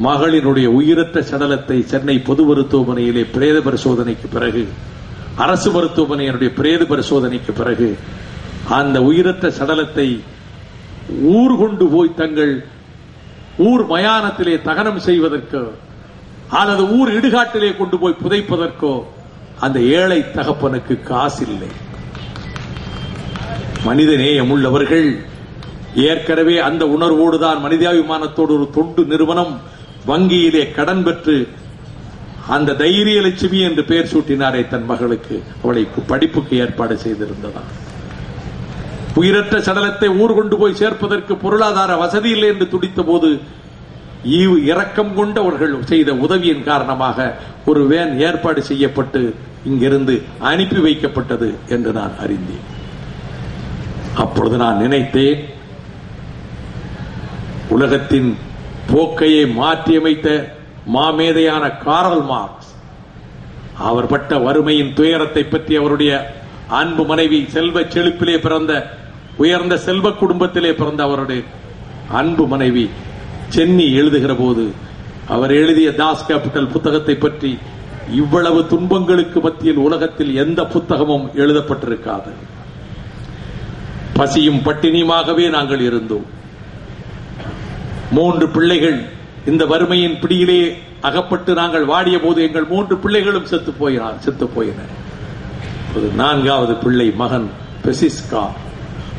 மகளினுடைய உயிரற்ற சடலத்தை சென்னை பொது மருத்துவமனையிலே பிரேத பரிசோதனைக்கு பிறகு அரசு மருத்துவமனையினுடைய பிரேத பரிசோதனைக்கு பிறகு அந்த உயிரற்ற சடலத்தை ஊர் கொண்டு போய் தங்கள் ஊர் மயானத்திலே தகனம் செய்வதற்கோ அல்லது ஊர் இடுகாட்டிலே கொண்டு போய் புதைப்பதற்கோ அந்த ஏழை தகப்பனுக்கு காசு இல்லை மனித நேயம் உள்ளவர்கள் ஏற்கனவே அந்த உணர்வோடுதான் மனிதாபிமானத்தோடு ஒரு தொண்டு நிறுவனம் வங்கியிலே கடன் பெற்று அந்த தைரிய லட்சுமி என்று பெயர் சூட்டினாரே தன் மகளுக்கு. அவளை படிப்புக்கு ஏற்பாடு செய்திருந்ததான் உயிரற்ற சடலத்தை ஊர் கொண்டு போய் சேர்ப்பதற்கு பொருளாதார வசதி இல்லை என்று துடித்த போது ஈவு இரக்கம் கொண்டவர்கள் செய்த உதவியின் காரணமாக ஒரு வேன் ஏற்பாடு செய்யப்பட்டு இங்கிருந்து அனுப்பி வைக்கப்பட்டது என்று நான் அறிந்தேன். அப்பொழுது நான் நினைத்தேன் உலகத்தின் போக்கையை மாற்றியமைத்த மாமேதையான காரல் மார்க்ஸ். அவர் பட்ட வறுமையின் துயரத்தை பற்றி அவருடைய அன்பு மனைவி செல்வ செழிப்பிலே பிறந்த உயர்ந்த செல்வ குடும்பத்திலே பிறந்த அவருடைய அன்பு மனைவி சென்னி எழுதுகிற போது அவர் எழுதிய தாஸ் கேபிட்டல் புத்தகத்தை பற்றி இவ்வளவு துன்பங்களுக்கு மத்தியில் உலகத்தில் எந்த புத்தகமும் எழுதப்பட்டிருக்காது. பசியும் பட்டினியுமாகவே நாங்கள் இருந்தோம். மூன்று பிள்ளைகள் இந்த வறுமையின் பிடியிலே அகப்பட்டு நாங்கள் வாடிய போது எங்கள் மூன்று பிள்ளைகளும் செத்து போயினார் செத்து போயின ஒரு நான்காவது பிள்ளை மகன் பெசிஸ்கா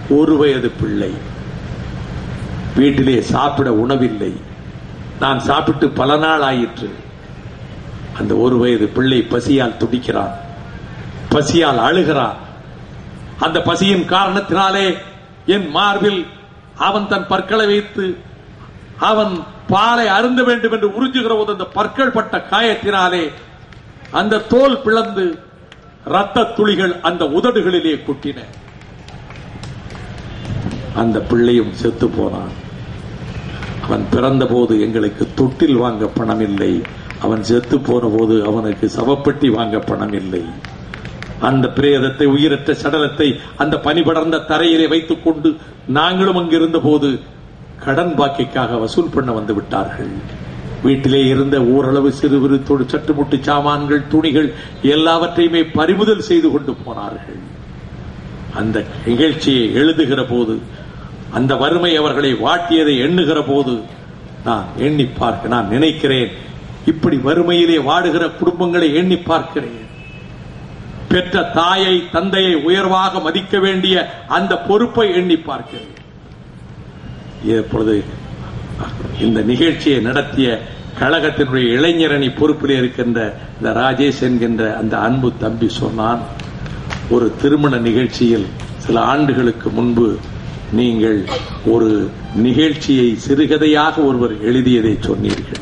ஒரு வயது பிள்ளை. வீட்டிலே சாப்பிட உணவில்லை. நான் சாப்பிட்டு பல நாள் ஆயிற்று. அந்த ஒரு வயது பிள்ளை பசியால் துடிக்கிறான் பசியால் அழுகிறான். அந்த பசியின் காரணத்தினாலே என் மார்பில் அவன் தன் பற்களை வைத்து அவன் பாலை அருந்த வேண்டும் என்று உறிஞ்சுகிற போது அந்த பற்கள் பட்ட காயத்தினாலே அந்த தோல் பிளந்து ரத்த துளிகள் அந்த உதடுகளிலே குட்டின. அந்த பிள்ளையும் செத்து போனான். அவன் பிறந்த போது எங்களுக்கு தொட்டில் வாங்க பணம் இல்லை. அவன் செத்து போன போது அவனுக்கு சவப்பெட்டி வாங்க பணம் இல்லை. அந்த பிரேதத்தை உயிரற்ற சடலத்தை அந்த பனி படர்ந்த தரையிலே வைத்துக் கொண்டு நாங்களும் அங்கிருந்த போது கடன் பாக்கிக்காக வசூல் பண்ண வந்து விட்டார்கள். வீட்டிலே இருந்த ஓரளவு சிறு சிறு தொடு சட்டுமுட்டு சாமான்கள் துணிகள் எல்லாவற்றையுமே பறிமுதல் செய்து கொண்டு போனார்கள். அந்த நிகழ்ச்சியை எழுதுகிற போது அந்த வறுமை அவர்களை வாட்டியதை எண்ணுகிற போது நான் எண்ணி பார்க்க நான் நினைக்கிறேன் இப்படி வறுமையிலே வாடுகிற குடும்பங்களை எண்ணி பார்க்கிறேன். பெற்ற தாயை தந்தையை உயர்வாக மதிக்க வேண்டிய அந்த பொறுப்பை எண்ணி பார்க்கிறேன். இப்பொழுது இந்த நிகழ்ச்சியை நடத்திய கழகத்தினுடைய இளைஞரணி பொறுப்பில் இருக்கின்ற இந்த ராஜேஷ் என்கின்ற அந்த அன்பு தம்பி சொன்னான் ஒரு திருமண நிகழ்ச்சியில் சில ஆண்டுகளுக்கு முன்பு நீங்கள் ஒரு நிகழ்ச்சியை சிறுகதையாக ஒருவர் எழுதியதை சொன்னீர்கள்.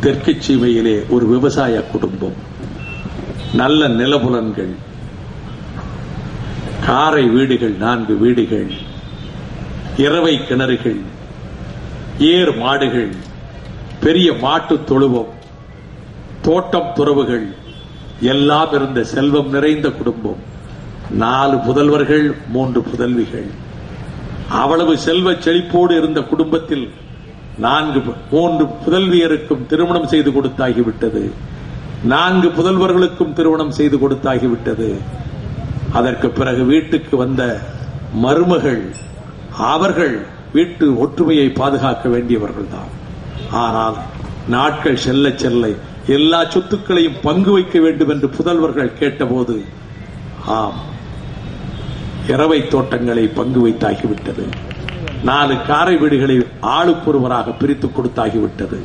தெற்கு சீமையிலே ஒரு விவசாய குடும்பம் நல்ல நிலபுலன்கள் காரை வீடுகள் நான்கு வீடுகள் இரவை கிணறுகள் ஏர் மாடுகள் பெரிய மாட்டு தொழுவம் தோட்டம் துறவுகள் எல்லாம் இருந்த செல்வம் நிறைந்த குடும்பம். நாலு புதல்வர்கள் மூன்று புதல்விகள். அவ்வளவு செல்வ செழிப்போடு இருந்த குடும்பத்தில் நான்கு மூன்று புதல்வியருக்கும் திருமணம் செய்து கொடுத்தாகிவிட்டது. நான்கு புதல்வர்களுக்கும் திருமணம் செய்து கொடுத்தாகிவிட்டது. அதற்கு பிறகு வீட்டுக்கு வந்த மருமகள் அவர்கள் வீட்டு ஒற்றுமையை பாதுகாக்க வேண்டியவர்கள் தான் ஆனால் நாட்கள் செல்ல செல்ல எல்லா சொத்துக்களையும் பங்கு வைக்க வேண்டும் என்று புதல்வர்கள் கேட்டபோது ஆம் இரவை தோட்டங்களை பங்கு வைத்தாகிவிட்டது. நாலு காரை வீடுகளை ஆளுக்கொருவராக பிரித்து கொடுத்தாகிவிட்டது.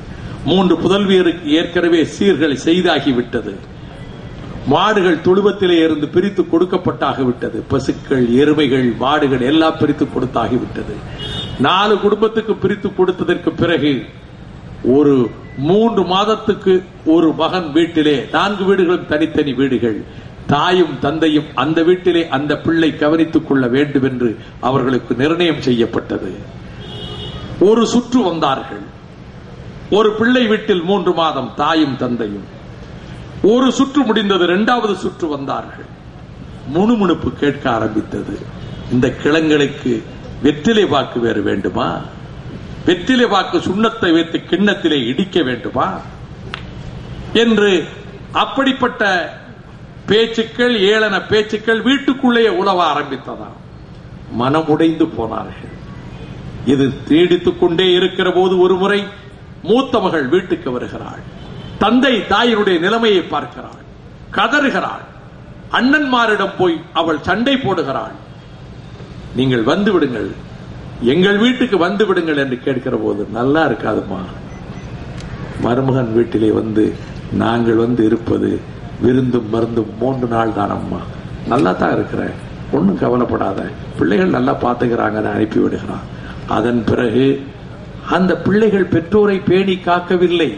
மூன்று புதல்வியருக்கு ஏற்கனவே சீர்களை செய்தாகிவிட்டது. மாடுகள் துழுவத்திலே இருந்து பிரித்து கொடுக்கப்பட்டாகிவிட்டது. பசுக்கள் எருமைகள் மாடுகள் எல்லாம் பிரித்து கொடுத்தாகிவிட்டது. நாலு குடும்பத்துக்கு பிரித்து கொடுத்ததற்கு பிறகு ஒரு மூன்று மாதத்துக்கு ஒரு மகன் வீட்டிலே நான்கு வீடுகளும் தனித்தனி வீடுகள். தாயும் தந்தையும் அந்த வீட்டிலே அந்த பிள்ளை கவனித்துக் கொள்ள வேண்டும் என்று அவர்களுக்கு நிர்ணயம் செய்யப்பட்டது. ஒரு சுற்று வந்தார்கள். ஒரு பிள்ளை வீட்டில் மூன்று மாதம் தாயும் தந்தையும். ஒரு சுற்று முடிந்தது இரண்டாவது சுற்று வந்தார்கள். முணுமுணுப்பு கேட்க ஆரம்பித்தது. இந்த கிழங்களுக்கு வெற்றிலை வாக்கு வேறு வேண்டுமா? வெற்றிலை வாக்கு சுண்ணத்தை வைத்து கிண்ணத்திலே இடிக்க வேண்டுமா? என்று அப்படிப்பட்ட பேச்சுக்கள் ஏளன பேச்சுக்கள் வீட்டுக்குள்ளேயே உழவ ஆரம்பித்ததா மனமுடைந்து போனார்கள். இது நீடித்துக் கொண்டே இருக்கிற போது ஒரு முறை மூத்த மகள் வீட்டுக்கு வருகிறாள். தந்தை தாயினுடைய நிலைமையை பார்க்கிறாள். கதறுகிறாள். அண்ணன்மாரிடம் போய் அவள் சண்டை போடுகிறாள். நீங்கள் வந்து விடுங்கள். எங்கள் வீட்டுக்கு வந்து விடுங்கள் என்று கேட்கிற போது நல்லா இருக்காதுமா? மருமகன் வீட்டிலே வந்து நாங்கள் வந்து இருப்பது விருந்தும் மருந்தும் மூன்று நாள் தான் அம்மா நல்லா தான் இருக்கிறேன் ஒன்றும் கவலைப்படாத. பிள்ளைகள் நல்லா பார்த்துக்கிறாங்கன்னு அனுப்பி விடுகிறான். அதன் பிறகு அந்த பிள்ளைகள் பெற்றோரை பேணி காக்கவில்லை.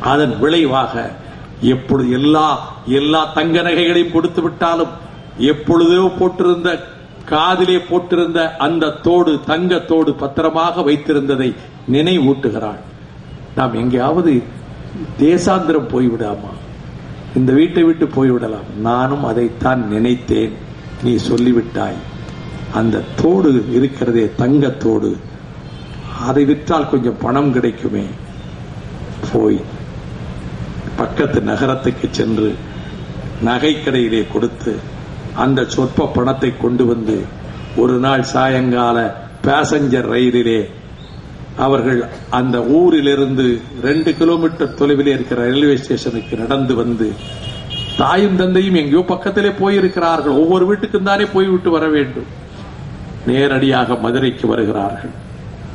அதன் விளைவாக எப்பொழுது எல்லா எல்லா தங்க நகைகளையும் கொடுத்து விட்டாலும் எப்பொழுதோ போட்டிருந்த காதிலே போட்டிருந்த அந்த தோடு தங்க தோடு பத்திரமாக வைத்திருந்ததை நினைவூட்டுகிறாள். நாம் எங்கேயாவது தேசாந்திரம் போய்விடாமா? இந்த வீட்டை விட்டு போய்விடலாம். நானும் அதைத்தான் நினைத்தேன். நீ சொல்லிவிட்டாய். அந்த தோடு இருக்கிறதே தங்கத்தோடு அதை விற்றால் கொஞ்சம் பணம் கிடைக்குமே. போய் பக்கத்து நகரத்துக்கு சென்று நகைக்கடையிலே கொடுத்து அந்த சொற்ப பணத்தை கொண்டு வந்து ஒரு நாள் சாயங்கால பேசஞ்சர் ரயிலிலே அவர்கள் அந்த ஊரிலிருந்து ரெண்டு கிலோமீட்டர் தொலைவிலே இருக்கிற ரயில்வே ஸ்டேஷனுக்கு நடந்து வந்து தாயும் தந்தையும் எங்கேயோ பக்கத்திலே போயிருக்கிறார்கள். ஒவ்வொரு வீட்டுக்கும் தானே போய்விட்டு வர வேண்டும். நேரடியாக மதுரைக்கு வருகிறார்கள்.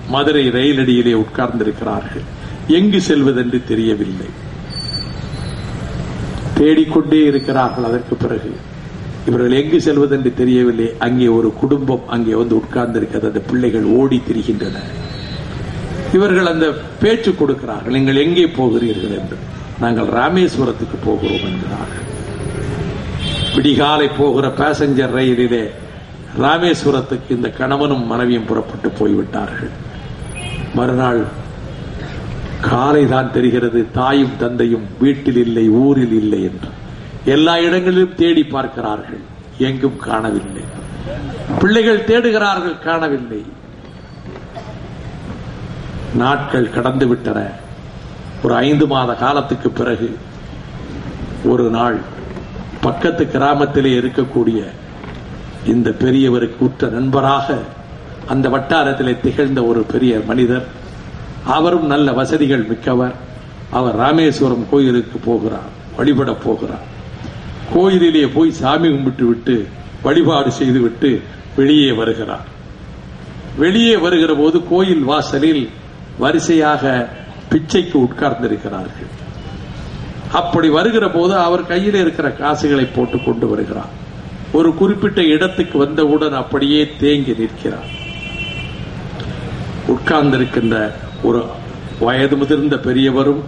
மதுரை ரயிலடியிலே உட்கார்ந்திருக்கிறார்கள். எங்கு செல்வதென்று தெரியவில்லை. தேடிக்கொண்டே இருக்கிறார்கள். அதற்கு பிறகு இவர்கள் எங்கு செல்வதென்று தெரியவில்லை. அங்கே ஒரு குடும்பம் அங்கே வந்து உட்கார்ந்திருக்கிறது. அந்த பிள்ளைகள் ஓடி திரிகின்றன. இவர்கள் அந்த பேச்சு கொடுக்கிறார்கள். நீங்கள் எங்கே போகிறீர்கள் என்று? நாங்கள் ராமேஸ்வரத்துக்கு போகிறோம் என்கிறார்கள் விடிகாலை போகிற பேசஞ்சர் ரயிலிலே ராமேஸ்வரத்துக்கு இந்த கணவனும் மனைவியும் புறப்பட்டு போய்விட்டார்கள். மறுநாள் காலை தான் தெரிகிறது. தாயும் தந்தையும் வீட்டில் இல்லை ஊரில் இல்லை என்று. எல்லா இடங்களிலும் தேடி பார்க்கிறார்கள். எங்கும் காணவில்லை. பிள்ளைகள் தேடுகிறார்கள் காணவில்லை. நாட்கள் கடந்து விட்டன. ஒரு ஐந்து மாத காலத்துக்கு பிறகு ஒரு நாள் பக்கத்து கிராமத்திலே இருக்கக்கூடிய இந்த பெரியவருக்கு உற்ற நண்பராக அந்த வட்டாரத்திலே திகழ்ந்த ஒரு பெரிய மனிதர் அவரும் நல்ல வசதிகள் மிக்கவர். அவர் ராமேஸ்வரம் கோயிலுக்கு போகிறார் வழிபட போகிறார். கோயிலிலே போய் சாமி கும்பிட்டு விட்டு வழிபாடு செய்துவிட்டு வெளியே வருகிறார். வெளியே வருகிற போது கோயில் வாசலில் வரிசையாக பிச்சைக்கு உட்கார்ந்திருக்கிறார்கள். அப்படி வருகிற போது அவர் கையில் இருக்கிற காசுகளை போட்டு கொண்டு வருகிறார். ஒரு குறிப்பிட்ட இடத்துக்கு வந்தவுடன் அப்படியே தேங்கி நிற்கிறார். உட்கார்ந்திருக்கின்ற ஒரு வயது முதிர்ந்த பெரியவரும்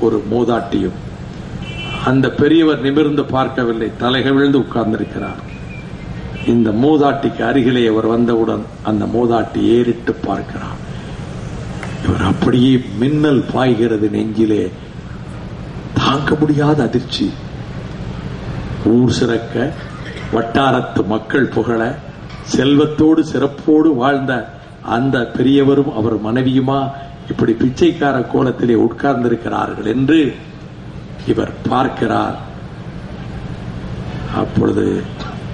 ஒரு மூதாட்டியும். அந்த பெரியவர் நிமிர்ந்து பார்க்கவில்லை தலைகவிழ்ந்து உட்கார்ந்திருக்கிறார். இந்த மூதாட்டிக்கு அருகிலே அவர் வந்தவுடன் அந்த மூதாட்டி ஏறிட்டு பார்க்கிறார். இவர் அப்படியே மின்னல் பாய்கிறது நெஞ்சிலே. தாங்க முடியாத அதிர்ச்சி. ஊர் சிறக்க வட்டாரத்து மக்கள் புகழ செல்வத்தோடு சிறப்போடு வாழ்ந்த அந்த பெரியவரும் அவர் மனைவியுமா இப்படி பிச்சைக்கார கோலத்திலே உட்கார்ந்திருக்கிறார்கள் என்று இவர் பார்க்கிறார். அப்பொழுது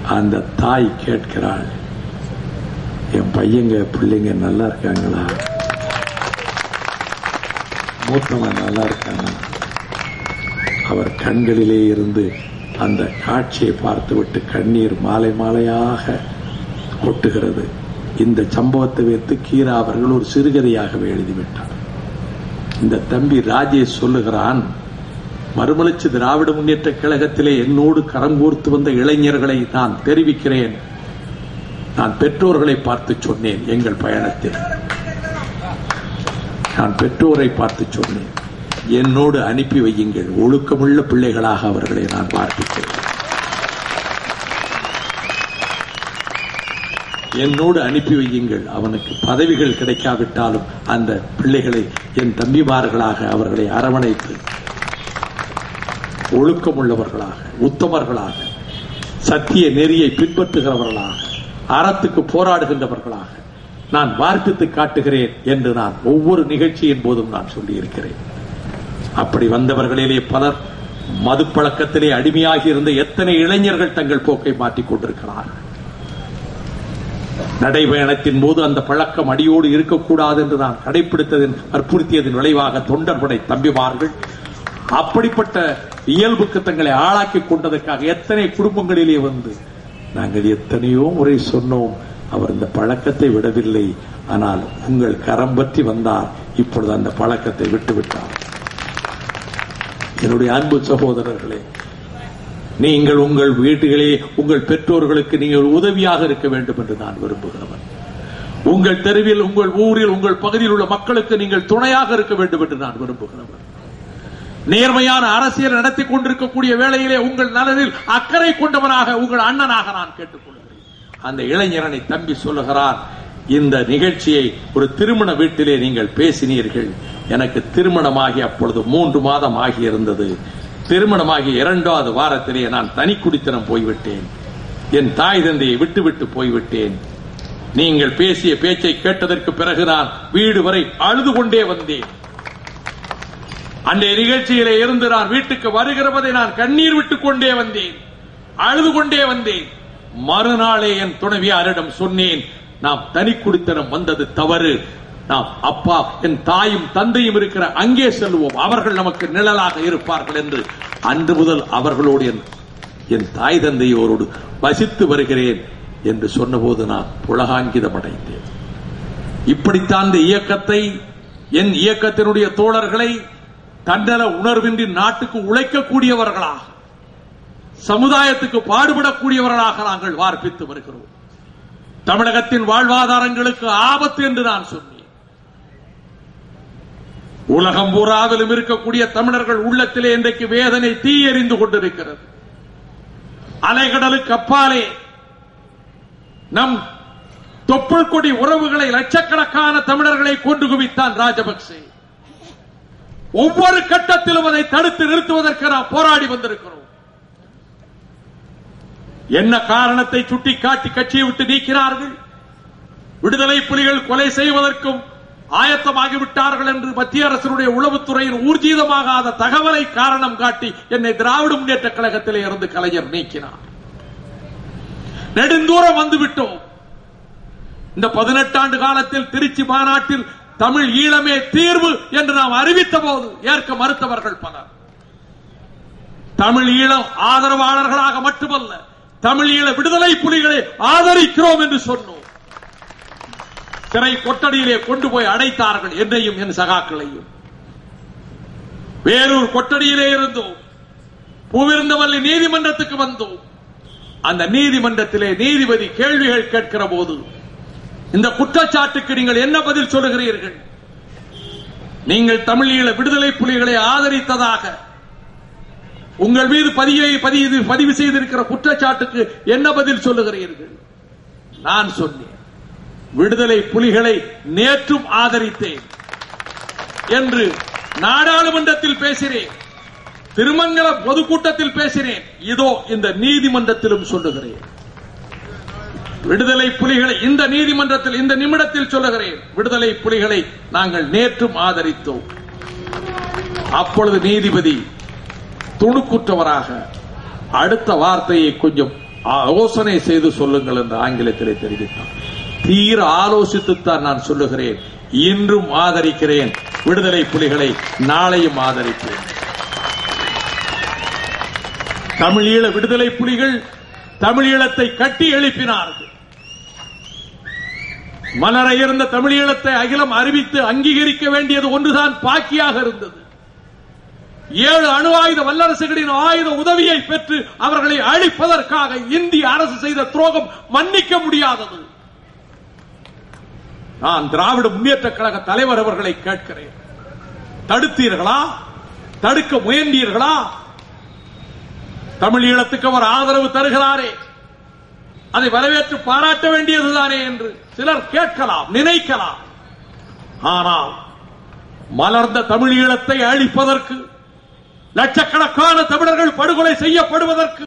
அந்த தாய் கேட்கிறாள் என் பையங்க பிள்ளைங்க நல்லா இருக்காங்களா? மூத்தவன் நல்லா இருக்கானா? அவர் கண்களிலே இருந்து அந்த காட்சியை பார்த்துவிட்டு கண்ணீர் மாலை மாலையாக கொட்டுகிறது. இந்த சம்பவத்தை வைத்து கீரா அவர்கள் ஒரு சிறுகதையாகவே எழுதிவிட்டார். இந்த தம்பி ராஜேஷ் சொல்லுகிறான் மறுமலர்ச்சி திராவிட முன்னேற்ற கழகத்திலே என்னோடு கரங்கோர்த்து வந்த இளைஞர்களை நான் தெரிவிக்கிறேன். நான் பெற்றோர்களை பார்த்து சொன்னேன் எங்கள் பயணத்தில். நான் பெற்றோரை பார்த்து சொன்னேன். என்னோடு அனுப்பி வையுங்கள். ஒழுக்கமுள்ள பிள்ளைகளாக அவர்களை நான் பார்ப்பிக்கிறேன் என்னோடு அனுப்பி வையுங்கள். அவனுக்கு பதவிகள் கிடைக்காவிட்டாலும் அந்த பிள்ளைகளை என் தம்பிமார்களாக அவர்களை அரவணைத்து ஒழுக்கமுள்ளவர்களாக உத்தமர்களாக சத்திய நெறியை பின்பற்றுகிறவர்களாக அறத்துக்கு போராடுகின்றவர்களாக நான் வார்ப்பித்து காட்டுகிறேன் என்று நான் ஒவ்வொரு நிகழ்ச்சியின் போதும் நான் சொல்லியிருக்கிறேன். அப்படி வந்தவர்களிலே பலர் மது பழக்கத்திலே அடிமையாகி இருந்த எத்தனை இளைஞர்கள் தங்கள் போக்கை மாற்றிக் கொண்டிருக்கிறார்கள். நடைபயணத்தின் போது அந்த பழக்கம் அடியோடு இருக்கக்கூடாது என்று நான் கடைபிடித்ததின் வற்புறுத்தியதன் விளைவாக தொண்டர்படை தம்பிமார்கள் அப்படிப்பட்ட இயல்புக்கு தங்களை ஆளாக்கி கொண்டதற்காக எத்தனை குடும்பங்களிலே வந்து நாங்கள் எத்தனையோ முறை சொன்னோம் அவர் இந்த பழக்கத்தை விடவில்லை ஆனால் உங்கள் கரம் பற்றி வந்தார் இப்பொழுது அந்த பழக்கத்தை விட்டுவிட்டார். என்னுடைய அன்பு சகோதரர்களே நீங்கள் உங்கள் வீடுகளே உங்கள் பெற்றோர்களுக்கு நீங்கள் உதவியாக இருக்க வேண்டும் என்று நான் விரும்புகிறவன். உங்கள் தெருவில் உங்கள் ஊரில் உங்கள் பகுதியில் உள்ள மக்களுக்கு நீங்கள் துணையாக இருக்க வேண்டும் என்று நான் விரும்புகிறவன். நேர்மையான அரசியல் நடத்தி கொண்டிருக்கக்கூடிய வேளையிலே உங்கள் நலனில் அக்கறை கொண்டவனாக உங்கள் அண்ணனாக நான் கேட்டுக்கொள்கிறேன். அந்த இளைஞரனை தம்பி சொல்லுகிறார் இந்த நிகழ்ச்சியை ஒரு திருமண வீட்டிலே நீங்கள் பேசினீர்கள். எனக்கு திருமணமாகி அப்பொழுது மூன்று மாதம் ஆகியிருந்தது. திருமணமாகி இரண்டாவது வாரத்திலே நான் தனி குடித்தனம் போய்விட்டேன். என் தாய் தந்தையை விட்டுவிட்டு போய்விட்டேன். நீங்கள் பேசிய பேச்சை கேட்டதற்கு பிறகு நான் வீடு வரை அழுது கொண்டே வந்தேன். அன்றைய நிகழ்ச்சியிலே இருந்து நான் வீட்டுக்கு வருகிறவதை நான் கண்ணீர் விட்டுக் கொண்டே வந்தேன். அழுது கொண்டே வந்தேன். மறுநாளே என் துணைவியாரிடம் சொன்னேன் நாம் தனி குடித்தனம் வந்தது தவறு. நாம் அப்பா என் தாயும் தந்தையும் இருக்கிற அங்கே செல்வோம். அவர்கள் நமக்கு நிழலாக இருப்பார்கள் என்று அன்று முதல் அவர்களோடு என் என் தாய் தந்தையோரோடு வசித்து வருகிறேன் என்று சொன்னபோது நான் புலகாங்கிதம் அடைந்தேன் இப்படித்தான் இந்த இயக்கத்தை என் இயக்கத்தினுடைய தோழர்களை தண்டன உணர்வின்றி நாட்டுக்கு உழைக்கக்கூடியவர்களாக சமுதாயத்துக்கு பாடுபடக்கூடியவர்களாக நாங்கள் வார்ப்பித்து வருகிறோம். தமிழகத்தின் வாழ்வாதாரங்களுக்கு ஆபத்து என்று நான் சொன்னேன். உலகம் பூராவிலும் இருக்கக்கூடிய தமிழர்கள் உள்ளத்திலே இன்றைக்கு வேதனை எறிந்து கொண்டிருக்கிறது. அலைகடலுக்கு அப்பாலே நம் தொப்புள் கொடி உறவுகளை லட்சக்கணக்கான தமிழர்களை கொண்டு குவித்தான் ராஜபக்சே. ஒவ்வொரு கட்டத்திலும் அதை தடுத்து நிறுத்துவதற்கு நாம் போராடி வந்திருக்கிறோம். என்ன காரணத்தை சுட்டிக்காட்டி கட்சியை விட்டு நீக்கிறார்கள்? விடுதலை புலிகள் கொலை செய்வதற்கும் ஆயத்தமாகிவிட்டார்கள் என்று மத்திய அரசினுடைய உளவுத்துறையின் ஊர்ஜிதமாகாத தகவலை காரணம் காட்டி என்னை திராவிட முன்னேற்ற கழகத்திலே இருந்து கலைஞர் நீக்கினார். நெடுந்தூரம் வந்துவிட்டோம். இந்த பதினெட்டாண்டு காலத்தில் திருச்சி மாநாட்டில் தமிழ் ஈழமே தீர்வு என்று நாம் அறிவித்த போது ஏற்க மறுத்தவர்கள் பலர். தமிழ் ஈழம் ஆதரவாளர்களாக மட்டுமல்ல தமிழ் ஈழ விடுதலை புலிகளை ஆதரிக்கிறோம் என்று சொன்னோம். சிறை கொட்டடியிலே கொண்டு போய் அடைத்தார்கள் என்னையும் என் சகாக்களையும். வேறொரு கொட்டடியிலே இருந்தோம். பூவிருந்தவல்லி நீதிமன்றத்துக்கு வந்தோம். அந்த நீதிமன்றத்திலே நீதிபதி கேள்விகள் கேட்கிற போது இந்த குற்றச்சாட்டுக்கு நீங்கள் என்ன பதில் சொல்லுகிறீர்கள்? நீங்கள் தமிழீழ விடுதலை புலிகளை ஆதரித்ததாக உங்கள் மீது பதிவை பதிவு பதிவு செய்திருக்கிற குற்றச்சாட்டுக்கு என்ன பதில் சொல்லுகிறீர்கள்? நான் சொன்னேன். விடுதலை புலிகளை நேற்றும் ஆதரித்தேன் என்று நாடாளுமன்றத்தில் பேசினேன். திருமங்கல பொதுக்கூட்டத்தில் பேசினேன். இதோ இந்த நீதிமன்றத்திலும் சொல்லுகிறேன். விடுதலை புலிகளை இந்த நீதிமன்றத்தில் இந்த நிமிடத்தில் சொல்லுகிறேன். விடுதலை புலிகளை நாங்கள் நேற்றும் ஆதரித்தோம். அப்பொழுது நீதிபதி துணுக்குற்றவராக அடுத்த வார்த்தையை கொஞ்சம் யோசனை செய்து சொல்லுங்கள் என்று ஆங்கிலத்திலே தெரிவித்தார். தீர ஆலோசித்துத்தான் நான் சொல்லுகிறேன். இன்றும் ஆதரிக்கிறேன். விடுதலை புலிகளை நாளையும் ஆதரிப்பேன். தமிழீழ விடுதலை புலிகள் தமிழீழத்தை கட்டி எழுப்பினார்கள். மலரையிருந்த இருந்த தமிழீழத்தை அகிலம் அறிவித்து அங்கீகரிக்க வேண்டியது ஒன்றுதான் பாக்கியாக இருந்தது. ஏழு அணு ஆயுத வல்லரசுகளின் ஆயுத உதவியை பெற்று அவர்களை அழிப்பதற்காக இந்திய அரசு செய்த துரோகம் மன்னிக்க முடியாதது. நான் திராவிட முன்னேற்ற கழக தலைவர் அவர்களை கேட்கிறேன். தடுத்தீர்களா? தடுக்க முயன்றீர்களா? தமிழீழத்துக்கு அவர் ஆதரவு தருகிறாரே. அதை வரவேற்று பாராட்ட வேண்டியதுதானே என்று சிலர் கேட்கலாம் நினைக்கலாம். ஆனால் மலர்ந்த தமிழீழத்தை அழிப்பதற்கு லட்சக்கணக்கான தமிழர்கள் படுகொலை செய்யப்படுவதற்கு